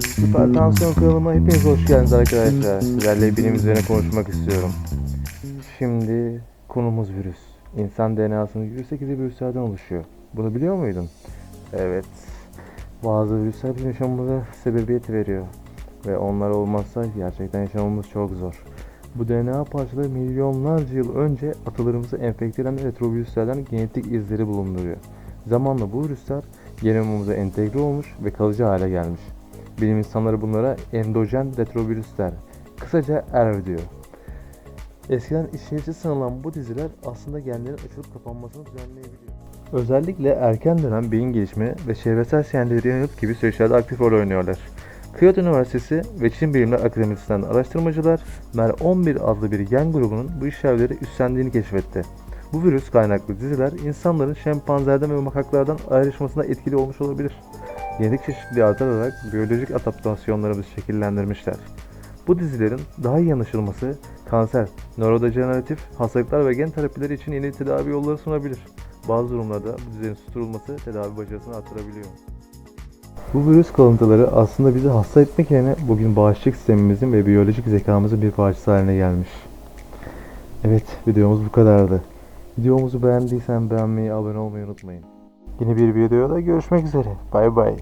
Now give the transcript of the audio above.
Süpertansiyon kanalıma hepiniz hoş geldiniz arkadaşlar. Sizlerle bilim üzerine konuşmak istiyorum. Şimdi konumuz virüs. İnsan DNA'sının %8'i virüslerden oluşuyor. Bunu biliyor muydun? Evet. Bazı virüsler bizim yaşamımıza sebebiyet veriyor. Ve onlar olmazsa gerçekten yaşamamız çok zor. Bu DNA parçaları milyonlarca yıl önce atalarımızı enfekte eden retrovirüslerden genetik izleri bulunduruyor. Zamanla bu virüsler genomumuza entegre olmuş ve kalıcı hale gelmiş. Bilim insanları bunlara endojen retrovirüsler, kısaca ERV diyor. Eskiden işlevsiz sanılan bu diziler aslında genlerin açılıp kapanmasını düzenleyebiliyor. Özellikle erken dönem beyin gelişimi ve çevresel sinyalleri yanıt gibi süreçlerde aktif rol oynuyorlar. Kyoto Üniversitesi ve Çin Bilimler Akademisi'nden araştırmacılar MER11 adlı bir gen grubunun bu işlevleri üstlendiğini keşfetti. Bu virüs kaynaklı diziler insanların şempanzelerden ve makaklardan ayrışmasına etkili olmuş olabilir. Genetik çeşitliliği artırarak biyolojik adaptasyonlarımızı şekillendirmişler. Bu dizilerin daha iyi anlaşılması kanser, nörodejeneratif hastalıklar ve gen terapileri için yeni tedavi yolları sunabilir. Bazı durumlarda bu dizilerin susturulması tedavi başarısını artırabiliyor. Bu virüs kalıntıları aslında bizi hasta etmek yerine bugün bağışıklık sistemimizin ve biyolojik zekamızın bir parçası haline gelmiş. Evet, videomuz bu kadardı. Videomuzu beğendiysen beğenmeyi, abone olmayı unutmayın. Yeni bir videoda görüşmek üzere. Bay bay.